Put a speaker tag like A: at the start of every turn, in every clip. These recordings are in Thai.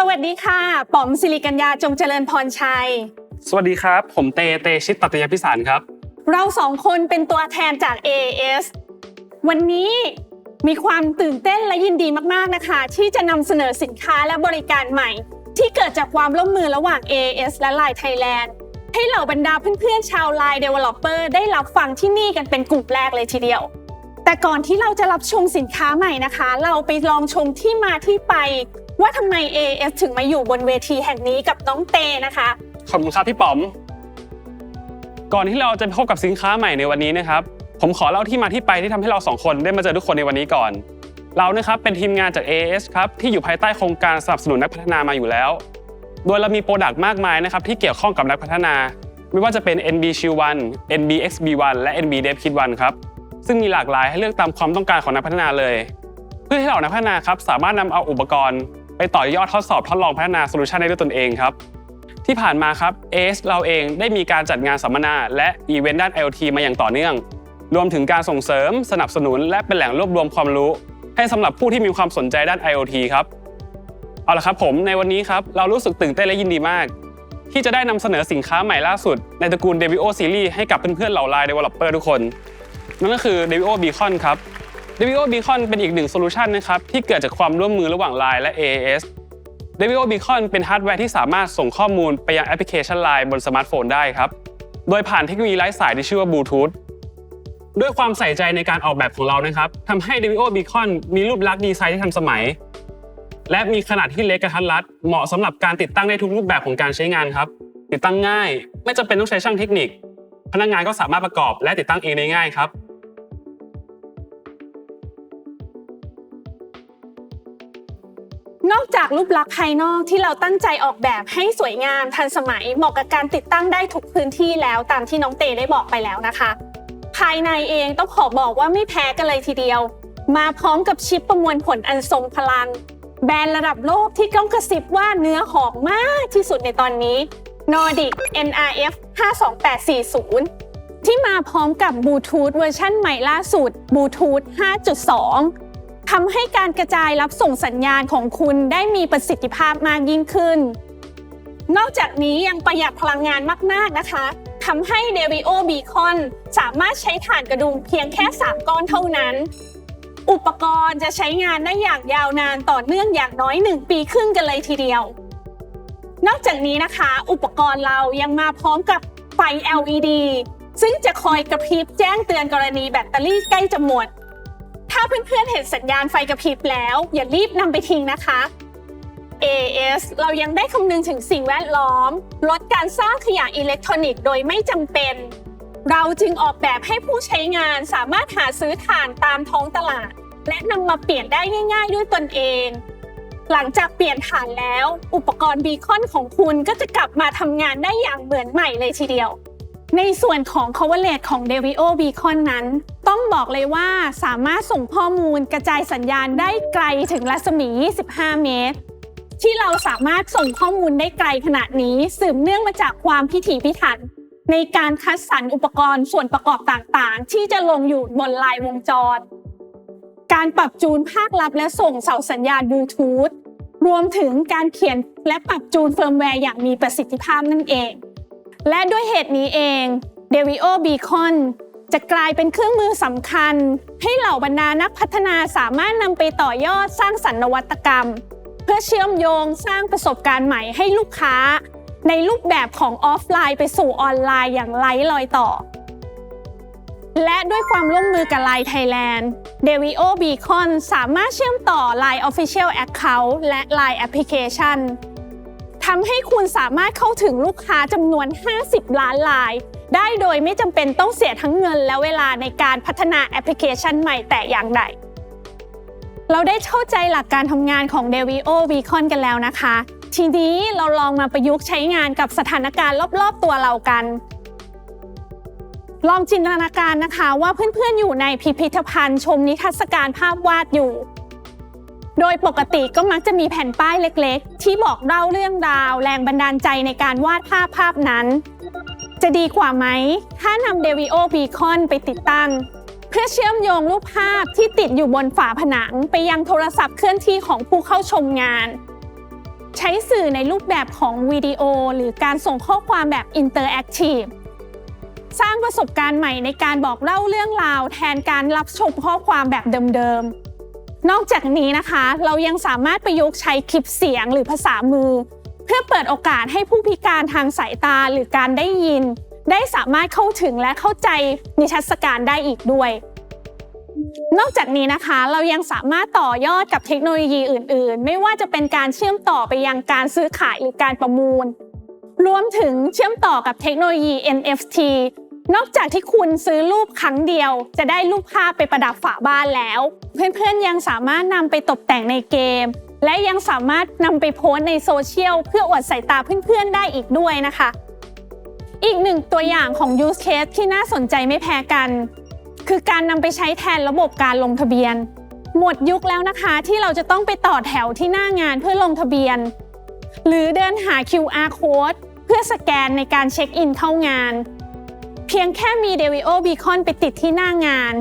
A: สวัสดีค่ะ ป๋อมสิริกัญญาจงเจริญพรชัย
B: สวัสดีครับ ผมเต เตชิตตัตยพิสารครับ
A: เราสองคนเป็นตัวแทนจาก AAS วันนี้มีความตื่นเต้นและยินดีมากๆนะคะ ที่จะนำเสนอสินค้าและบริการใหม่ ที่เกิดจากความร่วมมือระหว่าง AAS และ Line Thailand ให้เหล่าบรรดาเพื่อนๆชาว Line Developer ได้รับฟังที่นี่กันเป็นกลุ่มแรกเลยทีเดียว แต่ก่อนที่เราจะรับชมสินค้าใหม่นะคะ เราไปลองชมที่มาที่ไป ว่าทำไม AAS ถึงมาอยู่บนเวทีแห่งนี้กับน้องเตนะคะ
B: ขอบคุณครับพี่ป๋อม ก่อนที่เราจะพบกับสินค้าใหม่ในวันนี้นะครับ ผมขอเล่าที่มาที่ไปที่ทำให้เราสองคนได้มาเจอทุกคนในวันนี้ก่อน เรานะครับเป็นทีมงานจาก AS ครับที่อยู่ภายใต้โครงการสนับสนุนนักพัฒนามาอยู่แล้ว โดยเรามีโปรดักต์มากมายนะครับที่เกี่ยวข้องกับนักพัฒนา ไม่ว่าจะเป็น NB Shield 1 NB XB1 และ NB Dev Kit 1ครับซึ่งมีหลากหลายให้เลือกตามความต้องการของนักพัฒนาเลย เพื่อให้เหล่านักพัฒนาครับสามารถนำเอาอุปกรณ์ ไปต่อยอดทดสอบทดลองพัฒนาโซลูชันได้ด้วยตนเองครับที่ผ่านมาครับ AS เราเองได้มีการจัดงานสัมมนา และอีเวนต์ด้าน IoT มาอย่างต่อเนื่อง รวมถึงการส่งเสริม สนับสนุน และเป็นแหล่งรวบรวมความรู้ ให้สำหรับผู้ที่มีความสนใจด้าน IoT ครับเอาละครับผมในวันนี้ครับเรารู้สึกตื่นเต้นและยินดีมาก ที่จะได้นำเสนอสินค้าใหม่ล่าสุด ในตระกูล Devio Series ให้กับเพื่อนๆเหล่า Line Developer ทุกคน นั่นก็คือ Devio Beacon ครับ Devio Beacon เป็นอีกหนึ่งโซลูชันนะครับที่เกิดจากความร่วมมือระหว่าง Line และ AAS Devio Beacon เป็นฮาร์ดแวร์ที่สามารถส่งข้อมูลไปยังแอปพลิเคชัน Line บนสมาร์ทโฟนได้ครับ โดยผ่านเทคโนโลยีไร้สายที่ชื่อว่าบลูทูธด้วยความใส่ใจในการออกแบบของเรานะครับทำให้ Devio Beacon มีรูปลักษณ์ดีไซน์ที่ทันสมัย และมีขนาดที่เล็กกระทัดรัด เหมาะสำหรับการติดตั้งได้ทุกรูปแบบของการใช้งานครับ ติดตั้งง่าย ไม่จำเป็นต้องใช้ช่างเทคนิค พนักงานก็สามารถประกอบและติดตั้งเองได้ง่ายครับ
A: นอกจากรูปลักษณ์ภายนอกที่เราตั้งใจออกแบบให้สวยงามทันสมัยเหมาะกับการติดตั้งได้ทุกพื้นที่แล้วตามที่น้องเตได้บอกไปแล้วนะคะ ภายในเองต้องขอบอกว่าไม่แพ้กันเลยทีเดียว มาพร้อมกับชิปประมวลผลอันทรงพลัง แบรนด์ระดับโลกที่ก้องกระซิบว่าเนื้อหอมมากที่สุดในตอนนี้ Nordic NRF 52840 ที่มาพร้อมกับบลูทูธเวอร์ชันใหม่ล่าสุดบลูทูธ5.2 ทำให้การกระจายรับส่งสัญญาณของคุณได้มีประสิทธิภาพมากยิ่งขึ้น นอกจากนี้ยังประหยัดพลังงานมาก ๆ นะคะทำให้ Devio Beacon สามารถใช้ถ่านกระดุมเพียงแค่ 3 ก้อนเท่านั้น อุปกรณ์จะใช้งานได้อย่างยาวนานต่อเนื่องอย่างน้อย 1 ปีครึ่งกันเลยทีเดียว นอกจากนี้นะคะ อุปกรณ์เรายังมาพร้อมกับไฟ LED ซึ่งจะคอยกระพริบแจ้งเตือนกรณีแบตเตอรี่ใกล้จะหมด ถ้าเพื่อนๆเห็นสัญญาณไฟกระพริบแล้ว อย่ารีบนำไปทิ้งนะคะ AS เรายังได้คำนึงถึงสิ่งแวดล้อม ลดการสร้างขยะอิเล็กทรอนิกส์โดยไม่จำเป็น เราจึงออกแบบให้ผู้ใช้งานสามารถหาซื้อถ่านตามท้องตลาด และนำมาเปลี่ยนได้ง่ายๆ ด้วยตนเอง หลังจากเปลี่ยนถ่านแล้ว อุปกรณ์บีคอนของคุณก็จะกลับมาทำงานได้อย่างเหมือนใหม่เลยทีเดียว ในส่วนของ coverage ของ Devio Beacon นั้น ต้องบอกเลยว่าสามารถส่งข้อมูลกระจายสัญญาณได้ไกลถึงรัศมี 25 เมตร ที่เราสามารถส่งข้อมูลได้ไกลขนาดนี้สืบเนื่องมาจากความพิถีพิถัน ในการคัดสรรอุปกรณ์ส่วนประกอบต่างๆ ที่จะลงอยู่บนลายวงจร การปรับจูนภาครับและส่งเสาสัญญาณบลูทูธรวมถึงการเขียนและปรับจูนเฟิร์มแวร์อย่างมีประสิทธิภาพนั่นเอง และด้วยเหตุนี้เอง Devio Beacon จะกลายเป็นเครื่องมือสำคัญ ให้เหล่าบรรดานักพัฒนาสามารถนำไปต่อยอดสร้างสรรค์นวัตกรรม เพื่อเชื่อมโยงสร้างประสบการณ์ใหม่ให้ลูกค้า ในรูปแบบของออฟไลน์ไปสู่ออนไลน์อย่างไร้รอยต่อ และด้วยความร่วมมือกับ Line Thailand Devio Beacon สามารถเชื่อมต่อ Line Official Account และ Line Application ทำให้คุณสามารถเข้าถึงลูกค้าจำนวน 50 ล้านราย ได้โดยไม่จำเป็นต้องเสียทั้งเงินและเวลาในการพัฒนาแอปพลิเคชันใหม่แต่อย่างใดเราได้เข้าใจหลักการทำงานของ Devio Beacon กันแล้วนะคะ ทีนี้เราลองมาประยุกต์ใช้งานกับสถานการณ์รอบๆตัวเรากัน ลองจินตนาการนะคะว่าเพื่อนๆอยู่ในพิพิธภัณฑ์ชมนิทรรศการภาพวาดอยู่ โดยปกติก็มักจะมีแผ่นป้ายเล็กๆ ที่บอกเล่าเรื่องราว แรงบันดาลใจในการวาดภาพภาพนั้น จะดีกว่าไหม ถ้านำ Devio Beacon ไปติดตั้ง เพื่อเชื่อมโยงรูปภาพที่ติดอยู่บนฝาผนังไปยังโทรศัพท์เคลื่อนที่ของผู้เข้าชมงาน ใช้สื่อในรูปแบบของวิดีโอ หรือการส่งข้อความแบบอินเตอร์แอคทีฟสร้างประสบการณ์ใหม่ในการบอกเล่าเรื่องราว แทนการรับชมข้อความแบบเดิมๆ นอกจากนี้นะคะ เรายังสามารถประยุกต์ใช้คลิปเสียงหรือภาษามือ เพื่อเปิดโอกาสให้ผู้พิการทางสายตาหรือการได้ยิน ได้สามารถเข้าถึงและเข้าใจนิทรรศการได้อีกด้วย นอกจากนี้นะคะ เรายังสามารถต่อยอดกับเทคโนโลยีอื่น ๆ ไม่ว่าจะเป็นการเชื่อมต่อไปยังการซื้อขายหรือการประมูล รวมถึงเชื่อมต่อกับเทคโนโลยี NFT นอกจากที่คุณซื้อรูปครั้งเดียว จะได้รูปภาพไปประดับฝาบ้านแล้ว เพื่อนๆยังสามารถนำไปตกแต่งในเกม และยังสามารถนำไปโพสในโซเชียลเพื่ออวดสายตาเพื่อนๆได้อีกด้วยนะคะ อีกหนึ่งตัวอย่างของ use case ที่น่าสนใจไม่แพ้กัน คือการนำไปใช้แทนระบบการลงทะเบียน หมดยุคแล้วนะคะที่เราจะต้องไปต่อแถวที่หน้างานเพื่อลงทะเบียน หรือเดินหา QR code เพื่อสแกนในการเช็คอินเข้างาน เพียงแค่มี d e v i o Beacon ไปติดที่หน้างาน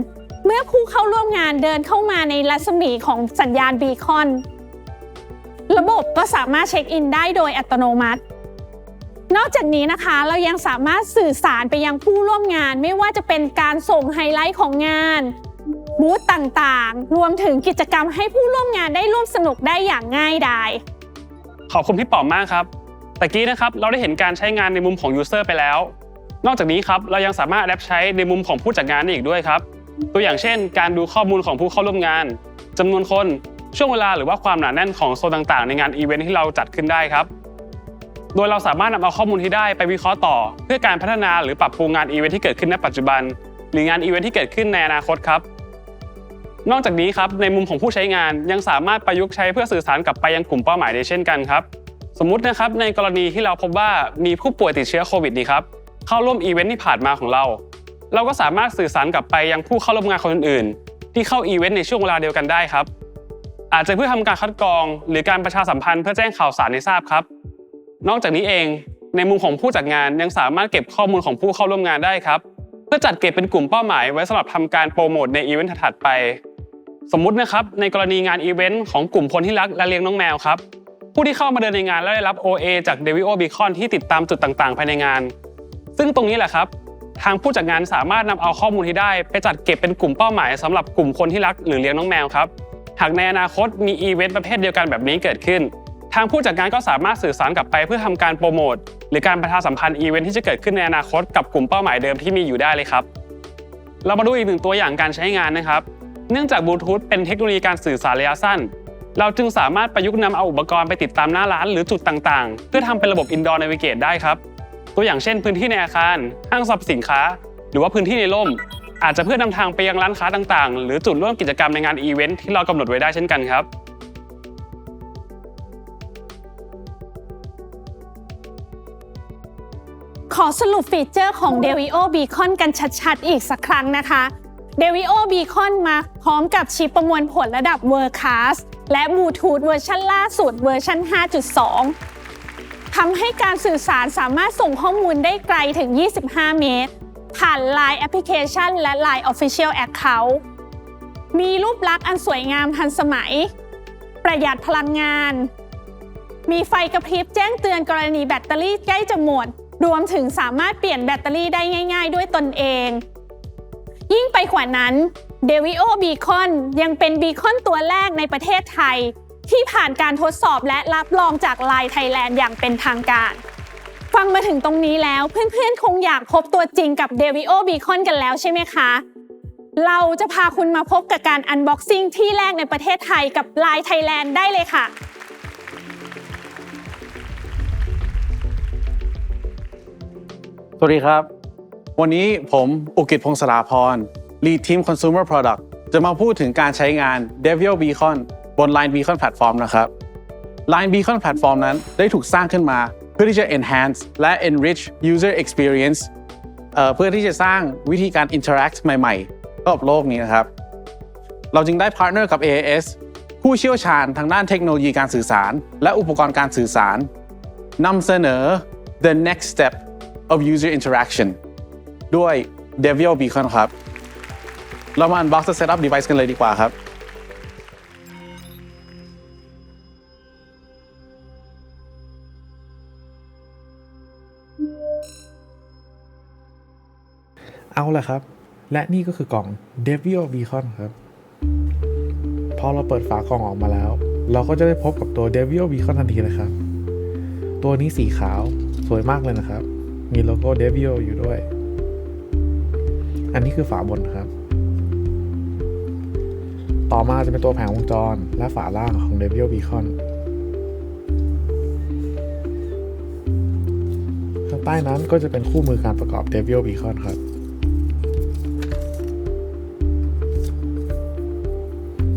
A: เมื่อผู้เข้าร่วมงานเดินเข้ามาในรัศมีของสัญญาณ Beacon ระบบก็สามารถเช็คอินได้โดยอัตโนมัติ นอกจากนี้นะคะเรายังสามารถสื่อสารไปยังผู้ร่วมงานไม่ว่าจะเป็นการส่งไฮไลท์ของงานบูธต่างๆ รวมถึงกิจกรรมให้ผู้ร่วมงานได้ร่วมสนุกได้อย่างง่ายดาย
B: ขอบคุณพี่ป๋อมมากครับตะกี้นะครับเราได้เห็นการใช้งานในมุมของยูเซอร์ไปแล้ว นอกจากนี้ครับเรายังสามารถแอปใช้ในมุมของผู้จัดงานได้อีกด้วยครับ ตัวอย่างเช่น การดูข้อมูลของผู้เข้าร่วมงานจำนวนคนช่วงเวลาหรือว่าความหนาแน่นของโซนต่างๆ ในงานอีเวนท์ที่เราจัดขึ้นได้ครับ โดยเราสามารถนำเอาข้อมูลที่ได้ไปวิเคราะห์ต่อ เพื่อการพัฒนาหรือปรับปรุงงานอีเวนท์ที่เกิดขึ้นในปัจจุบัน หรืองานอีเวนท์ที่เกิดขึ้นในอนาคตครับนอกจากนี้ครับในมุมของผู้ใช้งานยังสามารถประยุกต์ใช้เพื่อสื่อสารกลับไปยังกลุ่มเป้าหมายได้เช่นกันครับ สมมุตินะครับในกรณีที่เราพบว่ามีผู้ป่วยติดเชื้อโควิดนี้ครับ เข้าร่วมอีเวนท์ที่ผ่านมาของเรา เราก็สามารถสื่อสารกลับไปยังผู้เข้าร่วมงานคนอื่นๆ ที่เข้าอีเวนต์ในช่วงเวลาเดียวกันได้ครับ อาจจะเพื่อทำการคัดกรอง หรือการประชาสัมพันธ์เพื่อแจ้งข่าวสารให้ทราบครับ นอกจากนี้เองในมุมของผู้จัดงานยังสามารถเก็บข้อมูลของผู้เข้าร่วมงานได้ครับ เพื่อจัดเก็บเป็นกลุ่มเป้าหมายไว้สำหรับทำการโปรโมทในอีเวนต์ถัดไป สมมุตินะครับในกรณีงานอีเวนต์ของกลุ่มคนที่รักและเลี้ยงน้องแมวครับผู้ที่เข้ามาเดินในงานและได้รับ OA จาก d e v i o Beacon ที่ติดตามจุดต่างๆ ภายในงาน ซึ่งตรงนี้แหละครับ ทางผู้จัดงานสามารถนำเอาข้อมูลที่ได้ ไปจัดเก็บเป็นกลุ่มเป้าหมายสำหรับกลุ่มคนที่รักหรือเลี้ยงน้องแมวครับหากในอนาคตมีอีเวนต์ประเภทเดียวกันแบบนี้เกิดขึ้น ทางผู้จัดงานก็สามารถสื่อสารกลับไปเพื่อทำการโปรโมทหรือการประชาสัมพันธ์อีเวนต์ที่จะเกิดขึ้นในอนาคตกับกลุ่มเป้าหมายเดิมที่มีอยู่ได้เลยครับ เรามาดูอีกหนึ่งตัวอย่างการใช้งานนะครับ เนื่องจากบลูทูธเป็นเทคโนโลยีการสื่อสารระยะสั้น เราจึงสามารถประยุกต์นำเอาอุปกรณ์ไปติดตามหน้าร้านหรือจุดต่างๆ เพื่อทำเป็นระบบ Indoor Navigate ได้ครับ ตัวอย่างเช่นพื้นที่ในอาคาร ห้างสรรพสินค้า หรือว่าพื้นที่ในร่ม อาจจะเพื่อนำทางไปยังร้านค้าต่างๆ หรือจุดร่วมกิจกรรมในงานอีเวนท์ที่เรากำหนดไว้ได้เช่นกันครับ
A: ขอสรุปฟีเจอร์ของ d e v i o Beacon กันชัดๆ อีกสักครั้งนะคะ d e v i o Beacon มาพร้อมกับชิปประมวลผลระดับ World Class และบลูทูธเวอร์ชันล่าสุดเวอร์ชัน5.2 ทำให้การสื่อสารสามารถส่งข้อมูลได้ไกลถึง 25 เมตร ผ่าน Line Application และ Line Official Account มีรูปลักษณ์อันสวยงามทันสมัย ประหยัดพลังงาน มีไฟกระพริบแจ้งเตือนกรณีแบตเตอรี่ใกล้จะหมด รวมถึงสามารถเปลี่ยนแบตเตอรี่ได้ง่ายๆ ด้วยตนเอง ยิ่งไปกว่านั้น d e v i o Beacon ยังเป็นบีคอนตัวแรกในประเทศไทย ที่ผ่านการทดสอบและรับรองจากไลน์ไทยแลนด์อย่างเป็นทางการ ฟังมาถึงตรงนี้แล้วเพื่อนๆ คงอยากพบตัวจริงกับ d e v i o Beacon กันแล้วใช่ไหมคะ เราจะพาคุณมาพบกับการ Unboxing ที่แรกในประเทศไทยกับไลน์ไทยแลนด์ได้เลยค่ะ
C: สวัสดีครับ วันนี้ผมอุกิตพงศราพร Lead Team Consumer Product จะมาพูดถึงการใช้งาน Devil Beacon บน Line Beacon Platform นะครับ Line Beacon Platform นั้นได้ถูกสร้างขึ้นมาเพื่อที่จะ enhance และ enrich user experience เเพื่อที่จะสร้างวิธีการ interact ใหม่ๆกับโลกนี้นะครับ เราจึงได้ partner กับ AAS ผู้เชี่ยวชาญทางด้านเทคโนโลยีการสื่อสาร และอุปกรณ์การสื่อสารนำเสนอ the next step of user interaction ด้วย Devil Beacon ครับ เรามา unbox และ setup device กันเลยดีกว่าครับ
D: เอาละครับ และนี่ก็คือกล่อง Devil Beacon ครับ พอเราเปิดฝากล่องออกมาแล้ว เราก็จะได้พบกับตัว Devil Beacon ทันทีเลยครับ ตัวนี้สีขาวสวยมากเลยนะครับ มีโลโก้ Devil อยู่ด้วย อันนี้คือฝาบนครับ ต่อมาจะเป็นตัวแผงวงจรและฝาล่างของ Devil Beacon ข้างใต้นั้นก็จะเป็นคู่มือการประกอบ Devil Beacon ครับ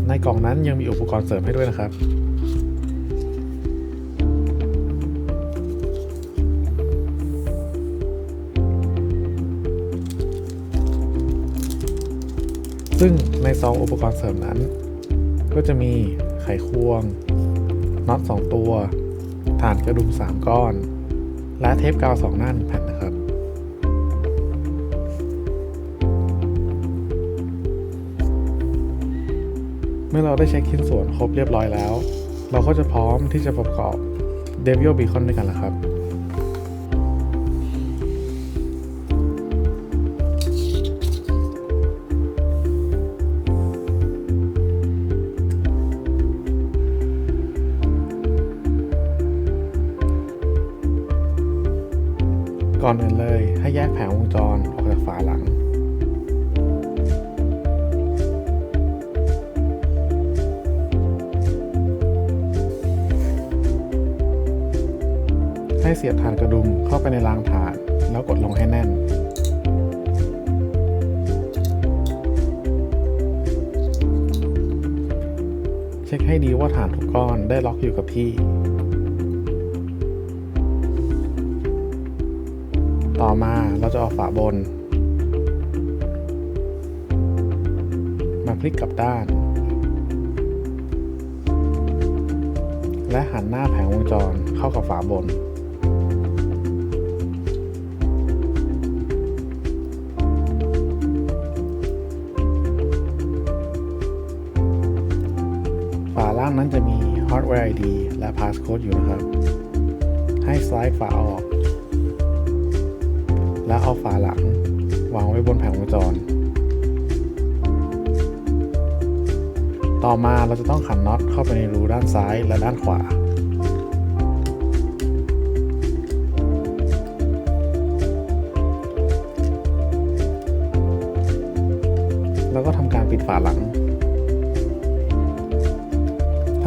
D: ในกล่องนั้นยังมีอุปกรณ์เสริมให้ด้วยนะครับ ซึ่งในซองอุปกรณ์เสริมนั้น ก็จะมีไขควงน็อต2ตัว ฐานกระดุม 3 ก้อน และเทปกาว 2 หน้า1แผ่นนะครับ เมื่อเราได้เช็คชิ้นส่วนครบเรียบร้อยแล้ว เราก็จะพร้อมที่จะประกอบ Devil Beacon ด้วยกันแล้วครับ ฐานกระดุมเข้าไปในรางฐาน แล้วกดลงให้แน่น เช็คให้ดีว่าฐานทุกก้อนได้ล็อกอยู่กับที่ ต่อมาเราจะเอาฝาบน มาพลิกกลับด้านและหันหน้าแผงวงจรเข้ากับฝาบน Hardware ID และ Passcode อยู่นะครับ ให้สไลด์ฝาออก แล้วเอาฝาหลัง วางไว้บนแผงวงจร ต่อมาเราจะต้องขันน็อตเข้าไปในรูด้านซ้ายและด้านขวา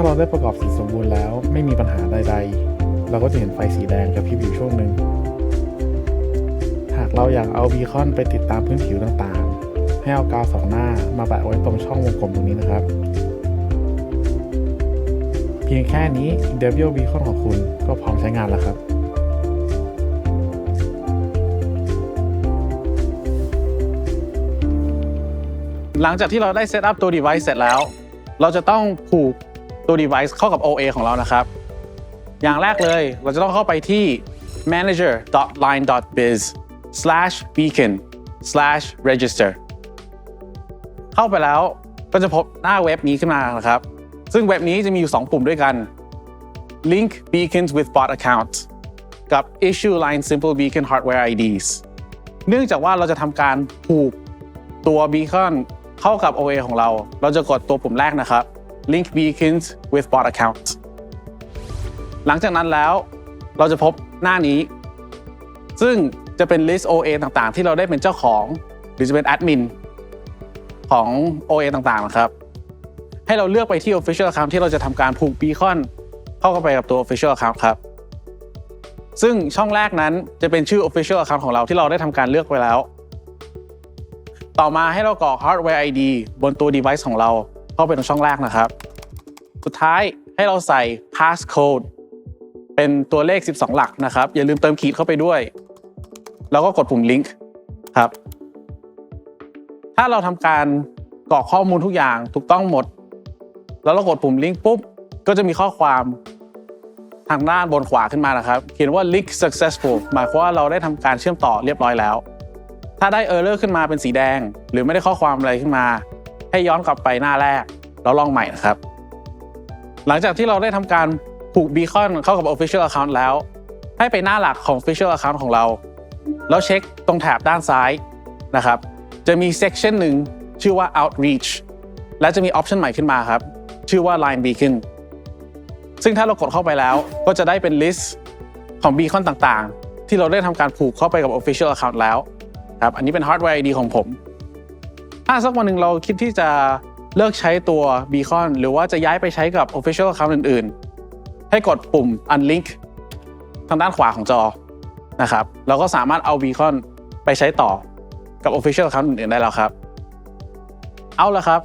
D: าเราได้ประกอบเสร็จสมบูรณ์แล้ว ไม่มีปัญหาใด ๆ เราก็จะเห็นไฟสีแดงกระพริบอยู่ช่วงหนึ่ง หากเราอยากเอาบีคอนไปติดตามพื้นผิวต่างๆ ให้เอากาวสองหน้ามาแปะไว้ตรงช่องวงกลมตรงนี้นะครับ เพียงแค่นี้ Devil Beacon ของคุณก็พร้อมใช้งานแล้วครับ
C: หลังจากที่เราได้เซตอัพตัว device เสร็จแล้ว เราจะต้องผูก ตัว device เข้ากับ OA ของเรานะครับ อย่างแรกเลยเราจะต้องเข้าไปที่ manager.line.biz slash beacon slash register เข้าไปแล้วก็จะพบหน้าเว็บนี้ขึ้นมานะครับ ซึ่งเว็บนี้จะมีอยู่ 2 ปุ่มด้วยกัน link beacons with bot account กับ issue line simple beacon hardware IDs เนื่องจากว่าเราจะทำการผูกตัว beacon เข้ากับ OA ของเรา เราจะกดตัวปุ่มแรกนะครับ link beacons with bot account หลังจากนั้นแล้วเราจะพบหน้านี้ ซึ่งจะเป็น list OA ต่างๆ ที่เราได้เป็นเจ้าของ หรือจะเป็นแอดมินของ OA ต่างๆนะครับ ให้เราเลือกไปที่ official account ที่เราจะทำการผูก beacon เข้าไปกับตัว official account ครับ ซึ่งช่องแรกนั้นจะเป็นชื่อ official account ของเราที่เราได้ทำการเลือกไว้แล้ว ต่อมาให้เรากรอก hardware ID บนตัว device ของเรา เข้าไปตรงช่องแรกนะครับ สุดท้ายให้เราใส่ passcode เป็นตัวเลข 12 หลักนะครับ อย่าลืมเติมขีดเข้าไปด้วย แล้วก็กดปุ่ม link ครับ ถ้าเราทำการกรอกข้อมูลทุกอย่างถูกต้องหมด แล้วเรากดปุ่ม link ปุ๊บ ก็จะมีข้อความทางด้านบนขวาขึ้นมานะครับ เขียนว่า link successful หมายความว่าเราได้ทำการเชื่อมต่อเรียบร้อยแล้ว ถ้าได้ error ขึ้นมาเป็นสีแดง หรือไม่ได้ข้อความอะไรขึ้นมา ให้ย้อนกลับไปหน้าแรกแล้วลองใหม่นะครับ หลังจากที่เราได้ทำการผูก beacon เข้ากับ official account แล้ว ให้ไปหน้าหลักของ official account ของเรา แล้วเช็คตรงแถบด้านซ้ายนะครับ จะมี section หนึ่งชื่อว่า outreach และจะมี option ใหม่ขึ้นมาครับ ชื่อว่า line beacon ซึ่งถ้าเรากดเข้าไปแล้วก็จะได้เป็น list ของ beacon ต่างๆ ที่เราได้ทำการผูกเข้าไปกับ official account แล้วครับ อันนี้เป็น hardware ID ของผม ถ้าสักวันหนึ่งเราคิดที่จะเลิกใช้ตัว beacon หรือว่าจะย้ายไปใช้กับ official account อื่นๆ ให้กดปุ่ม unlink ทางด้านขวาของจอนะครับเราก็สามารถเอา beacon ไปใช้ต่อกับ official account อื่นๆ ได้แล้วครับ เอาละครับ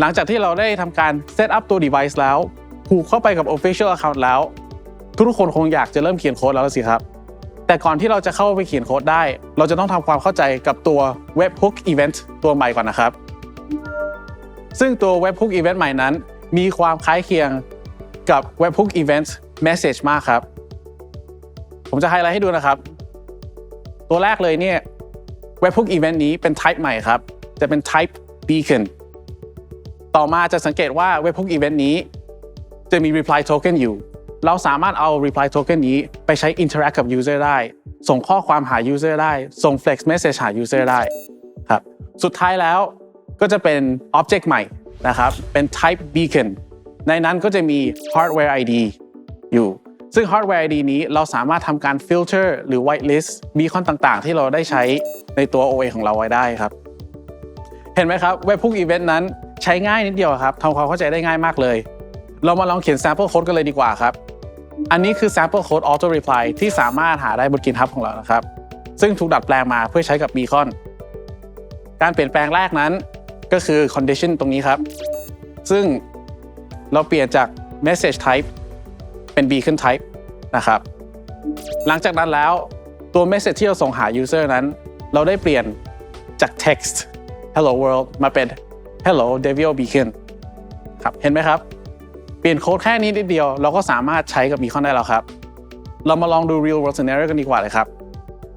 C: หลังจากที่เราได้ทำการ set up ตัว device แล้ว ผูกเข้าไปกับ official account แล้ว ทุกคนคงอยากจะเริ่มเขียนโค้ดแล้วสิครับ แต่ก่อนที่เราจะเข้าไปเขียนโค้ดได้ เราจะต้องทำความเข้าใจกับตัว webhook event ตัวใหม่ก่อนนะครับ ซึ่งตัว webhook event ใหม่นั้น มีความคล้ายเคียงกับ webhook event message มากครับ ผมจะไฮไลท์ให้ดูนะครับ ตัวแรกเลยเนี่ย webhook event นี้เป็น type ใหม่ครับจะเป็น type beacon ต่อมาจะสังเกตว่า webhook event นี้ จะมี reply token อยู่ เราสามารถเอา reply token นี้ไปใช้ interact กับ user ได้ ส่งข้อความหา user ได้ ส่ง flex message หา user ได้ครับ สุดท้ายแล้วก็จะเป็น object ใหม่นะครับ เป็น type beacon ในนั้นก็จะมี hardware ID อยู่ ซึ่ง hardware ID นี้เราสามารถทำการ filter หรือ whitelist beacon ต่างๆ ที่เราได้ใช้ในตัว OA ของเราไว้ได้ครับ เห็นไหมครับ webhook event นั้นใช้ง่ายนิดเดียวครับทำความเข้าใจได้ง่ายมากเลย เรามาลองเขียน sample code กันเลยดีกว่าครับ อันนี้คือ sample code auto reply ที่สามารถหาได้บน GitHub ของเรานะครับ ซึ่งถูกดัดแปลงมาเพื่อใช้กับ Beacon การเปลี่ยนแปลงแรกนั้นก็คือ condition ตรงนี้ครับ ซึ่งเราเปลี่ยนจาก message type เป็น beacon type นะครับ หลังจากนั้นแล้วตัว message ที่เราส่งหา user นั้น เราได้เปลี่ยนจาก text hello world มาเป็น hello devil beacon ครับ เห็นไหมครับ เปลี่ยนโค้ดแค่นี้นิดเดียว เราก็สามารถใช้กับ Beacon ได้แล้วครับ เรามาลองดู real world scenario กันดีกว่าเลยครับ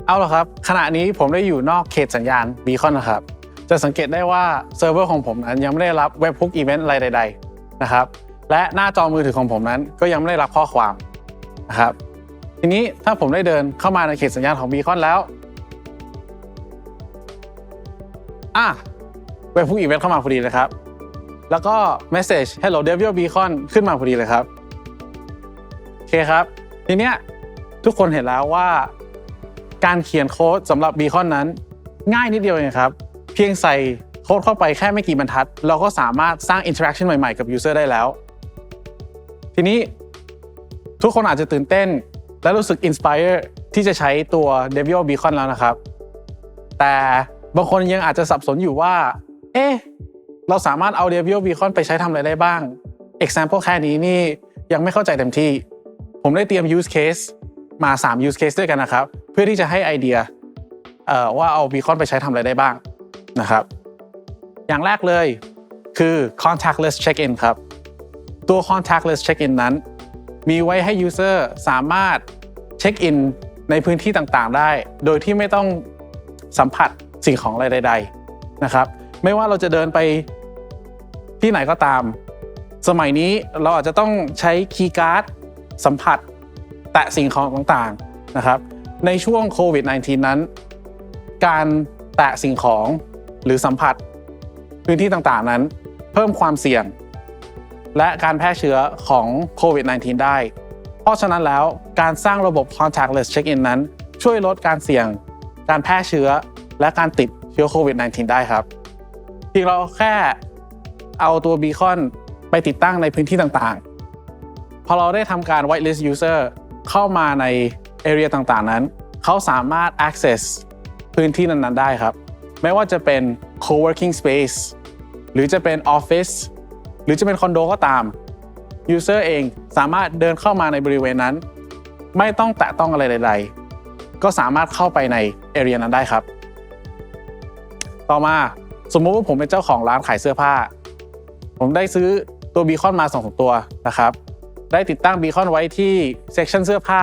C: เอาละครับ ขณะนี้ผมได้อยู่นอกเขตสัญญาณ Beacon นะครับ จะสังเกตได้ว่าเซิร์ฟเวอร์ของผมนั้นยังไม่ได้รับ webhook event อะไรใด ๆ นะครับ และหน้าจอมือถือของผมนั้นก็ยังไม่ได้รับข้อความนะครับ ทีนี้ถ้าผมได้เดินเข้ามาในเขตสัญญาณของ Beacon แล้วอะ webhook event เข้ามาพอดีเลยครับ แล้วก็ message hello devil beacon ขึ้นมาพอดีเลยครับโอเคครับ ทีเนี้ยทุกคนเห็นแล้วว่า การเขียนโค้ดสำหรับ beacon นั้น ง่ายนิดเดียวเองครับ เพียงใส่โค้ดเข้าไปแค่ไม่กี่บรรทัด เราก็สามารถสร้าง interaction ใหม่ๆกับ user ได้แล้ว ทีนี้ทุกคนอาจจะตื่นเต้น และรู้สึก inspire ที่จะใช้ตัว devil beacon แล้วนะครับ แต่บางคนยังอาจจะสับสนอยู่ว่า เอ๊ะ เราสามารถเอา Devil Beacon ไปใช้ทำอะไรได้บ้าง example แค่นี้นี่ยังไม่เข้าใจเต็มที่ ผมได้เตรียม use case มา 3 use case ด้วยกันนะครับ เพื่อที่จะให้ไอเดียว่าเอา Beacon ไปใช้ทำอะไรได้บ้างนะครับ อย่างแรกเลยคือ contactless check-in ครับ ตัว contactless check-in นั้น มีไว้ให้ user สามารถเช็คอินในพื้นที่ต่างๆ ได้ โดยที่ไม่ต้องสัมผัสสิ่งของอะไรใด ๆ นะครับ ไม่ว่าเราจะเดินไปที่ไหนก็ตาม สมัยนี้เราอาจจะต้องใช้คีย์การ์ดสัมผัส แตะสิ่งของต่างๆนะครับ ในช่วงโควิด -19 นั้น การแตะสิ่งของหรือสัมผัส พื้นที่ต่างๆนั้น เพิ่มความเสี่ยง และการแพร่เชื้อของโควิด -19 ได้ เพราะฉะนั้นแล้วการสร้างระบบ contactless check-in นั้น ช่วยลดการเสี่ยง การแพร่เชื้อและการติดเชื้อโควิด -19 ได้ครับ เพียงเราแค่เอาตัวบีคอนไปติดตั้งในพื้นที่ต่างๆ พอเราได้ทำการ whitelist user เข้ามาใน area ต่างๆ นั้น เขาสามารถ access พื้นที่นั้นๆ ได้ครับ ไม่ว่าจะเป็น co-working space หรือจะเป็น office หรือจะเป็นคอนโดก็ตาม user เองสามารถเดินเข้ามาในบริเวณนั้น ไม่ต้องแตะต้องอะไรใดๆ ก็สามารถเข้าไปใน area นั้นได้ครับ ต่อมา สมมุติว่าผมเป็นเจ้าของร้านขายเสื้อผ้า ผมได้ซื้อตัวบีคอนมาสองตัวนะครับ ได้ติดตั้งบีคอนไว้ที่เซ c ชันเสื้อผ้า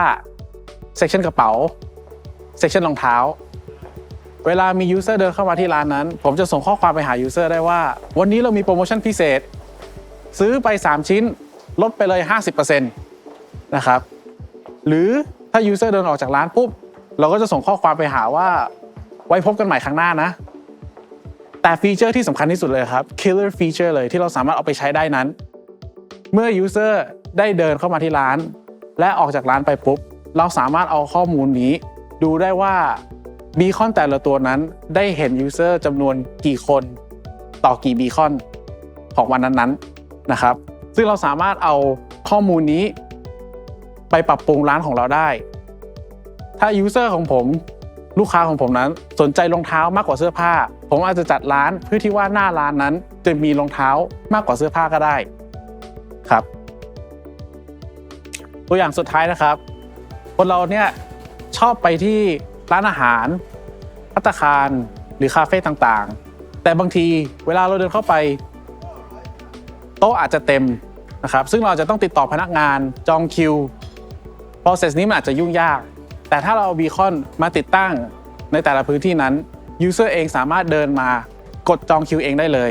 C: เซ c ชันกระเป๋าเซ c ชันรองเท้า เวลามียูเซอร์เดินเข้ามาที่ร้านนั้น ผมจะส่งข้อความไปหายูเซอร์ได้ว่า วันนี้เรามีโปรโมชั่นพิเศษ ซื้อไป 3 ชิ้น ลดไปเลย 50%นะครับ หรือถ้ายูเซอร์เดินออกจากร้านปุ๊บเราก็จะส่งข้อความไปหาว่าไว้พบกันใหม่ครั้งหน้านะ แต่ฟีเจอร์ที่สำคัญที่สุดเลยครับ killer feature เลยที่เราสามารถเอาไปใช้ได้นั้น เมื่อ user ได้เดินเข้ามาที่ร้าน และออกจากร้านไปปุ๊บ เราสามารถเอาข้อมูลนี้ ดูได้ว่าบีคอนแต่ละตัวนั้นได้เห็น user จำนวนกี่คนต่อกี่บีคอนของวันนั้นๆนะครับ ซึ่งเราสามารถเอาข้อมูลนี้ ไปปรับปรุงร้านของเราได้ ถ้า user ของผม ลูกค้าของผมนั้น สนใจรองเท้ามากกว่าเสื้อผ้า ผมอาจจะจัดร้านเพื่อที่ว่าหน้าร้านนั้น จะมีรองเท้ามากกว่าเสื้อผ้าก็ได้ครับ ตัวอย่างสุดท้ายนะครับ คนเราเนี่ยชอบไปที่ร้านอาหารพัตคารหรือคาเฟ่ต่างๆ แต่บางทีเวลาเราเดินเข้าไป โต๊ะอาจจะเต็มนะครับ ซึ่งเราจะต้องติดต่อพนักงานจองคิว process นี้มันอาจจะยุ่งยาก แต่ถ้าเราเอาบีคอนมาติดตั้งในแต่ละพื้นที่นั้น user เองสามารถเดินมากดจองคิวเองได้เลย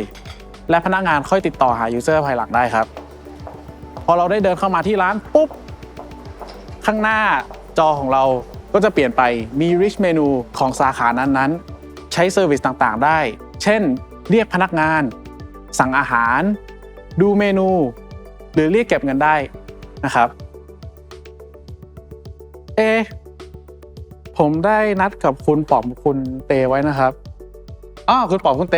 C: และพนักงานค่อยติดต่อหา user ภายหลังได้ครับ พอเราได้เดินเข้ามาที่ร้านปุ๊บ ข้างหน้าจอของเราก็จะเปลี่ยนไปมี rich menu ของสาขานั้นๆ ใช้เซอร์วิสต่างๆ ได้ เช่น เรียกพนักงาน สั่งอาหาร ดูเมนู หรือเรียกเก็บเงินได้นะครับ เอ ผมได้นัดกับคุณป๋อมคุณเตไว้นะครับอ๋อคุณป๋อมคุณเต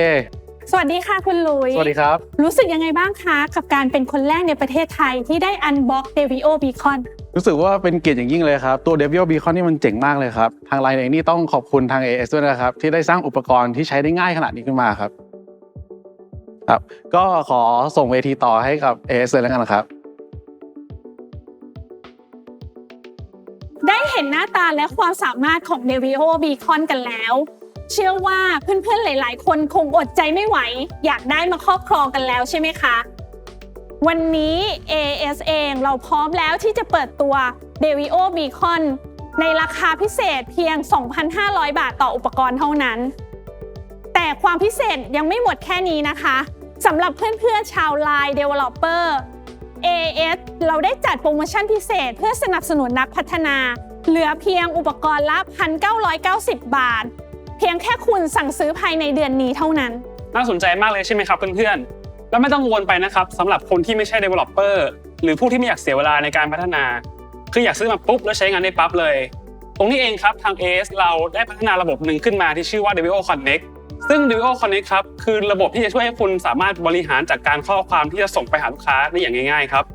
A: สวัสดีค่ะคุณลุย
C: สวัสดีครับ
A: รู้สึกยังไงบ้างคะ กับการเป็นคนแรกในประเทศไทยที่ได้อันบ็อกเดวิโอบีคอน
C: รู้สึกว่าเป็นเกียรติอย่างยิ่งเลยครับ ตัว Devil Beacon นี่มันเจ๋งมากเลยครับ ทางไลน์เองนี่ต้องขอบคุณทาง AS ด้วยนะครับ ที่ได้สร้างอุปกรณ์ที่ใช้ได้ง่ายขนาดนี้ขึ้นมาครับ ครับ ก็ขอส่งเวทีต่อให้กับ AS เลยแล้วกันนะครับ
A: นหน้าตาและความสามารถของ d e v i o Beacon กันแล้ว เชื่อว่าเพื่อนๆหลาย ๆ คนคงอดใจไม่ไหว อยากได้มาครอบครองกันแล้วใช่ไหมคะ วันนี้ AS เองเราพร้อมแล้วที่จะเปิดตัว d e v i o Beacon ในราคาพิเศษเพียง 2,500 บาทต่ออุปกรณ์เท่านั้น แต่ความพิเศษยังไม่หมดแค่นี้นะคะสำหรับเพื่อนๆชาว Line Developer AS เราได้จัดโปรโมชั่นพิเศษเพื่อสนับสนุนนักพัฒนา เหลือเพียงอุปกรณ์ละ 1,990 บาท เพียงแค่คุณสั่งซื้อภายในเดือนนี้เท่านั้น
B: น่าสนใจมากเลยใช่ไหมครับเพื่อนๆ แล้วไม่ต้องกวลไปนะครับสำหรับคนที่ไม่ใช่ developer หรือผู้ที่ไม่อยากเสียเวลาในการพัฒนา คืออยากซื้อมาปุ๊บแล้วใช้งานได้ปั๊บเลย ตรงนี้เองครับทาง AS เราได้พัฒนาระบบหนึ่งขึ้นมาที่ชื่อว่า Devio Connect ซึ่ง Devio Connect ครับคือระบบที่จะช่วยให้คุณสามารถบริหารจัดการข้อความที่จะส่งไปหาลูกค้าได้อย่างง่ายๆครับ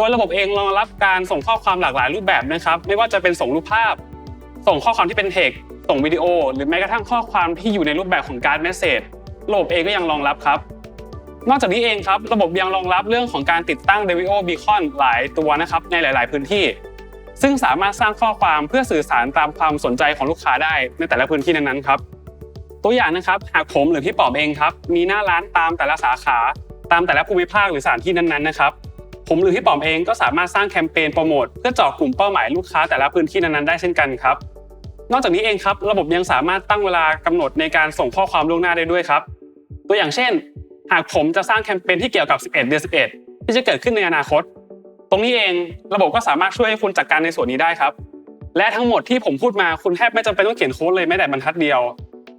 B: โดยระบบเองรองรับการส่งข้อความหลากหลายรูปแบบนะครับ ไม่ว่าจะเป็นส่งรูปภาพ ส่งข้อความที่เป็นเทคส์ส่งวิดีโอ หรือแม้กระทั่งข้อความที่อยู่ในรูปแบบของการ์ดเมสเซจระบบเองก็ยังรองรับครับ นอกจากนี้เองครับระบบยังรองรับเรื่องของการติดตั้ง Devio Beacon หลายตัวนะครับในหลาย ๆ พื้นที่ ซึ่งสามารถสร้างข้อความเพื่อสื่อสารตามความสนใจของลูกค้าได้ในแต่ละพื้นที่นั้นๆครับตัวอย่างนะครับหากผมหรือพี่ปอมเองครับมีหน้าร้านตามแต่ละสาขา ตามแต่ละภูมิภาคหรือสถานที่นั้นๆนะครับ ผมหรือพี่ป๋อมเองก็สามารถสร้างแคมเปญโปรโมทเพื่อเจาะกลุ่มเป้าหมายลูกค้าแต่ละพื้นที่นั้นๆได้เช่นกันครับ นอกจากนี้เองครับระบบยังสามารถตั้งเวลากำหนดในการส่งข้อความล่วงหน้าได้ด้วยครับ ตัวอย่างเช่น หากผมจะสร้างแคมเปญที่เกี่ยวกับ 11 เดือน 11 ที่จะเกิดขึ้นในอนาคต ตรงนี้เองระบบก็สามารถช่วยให้คุณจัดการในส่วนนี้ได้ครับ และทั้งหมดที่ผมพูดมาคุณแทบไม่จำเป็นต้องเขียนโค้ดเลยแม้แต่บรรทัดเดียว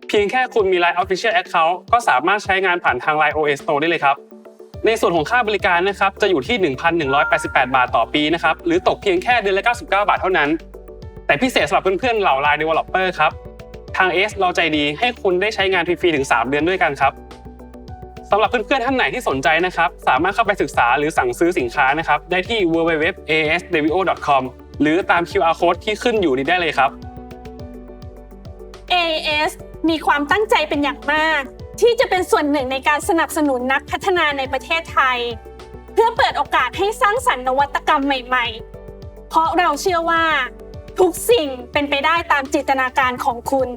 B: เพียงแค่คุณมี Line Official Account ก็สามารถใช้งานผ่านทาง Line OS Store ได้เลยครับ ในส่วนของค่าบริการนะครับจะอยู่ที่ 1,188 บาทต่อปีนะครับหรือตกเพียงแค่เดือนละ 99 บาทเท่านั้น แต่พิเศษสำหรับเพื่อนๆเหล่า Line Developer ครับทาง S เราใจดีให้คุณได้ใช้งานฟรีๆถึง 3 เดือนด้วยกันครับสำหรับเพื่อนๆท่านไหนที่สนใจนะครับ สามารถเข้าไปศึกษาหรือสั่งซื้อสินค้านะครับได้ที่ www.asdevio.com หรือตาม QR code ที่ขึ้นอยู่นี้ได้เลยครับ
A: AS มีความตั้งใจเป็นอย่างมาก ที่จะเป็นส่วนหนึ่งในการสนับสนุนนักพัฒนาในประเทศไทย เพื่อเปิดโอกาสให้สร้างสรรค์นวัตกรรมใหม่ๆ เพราะเราเชื่อว่า ทุกสิ่งเป็นไปได้ตามจินตนาการของคุณ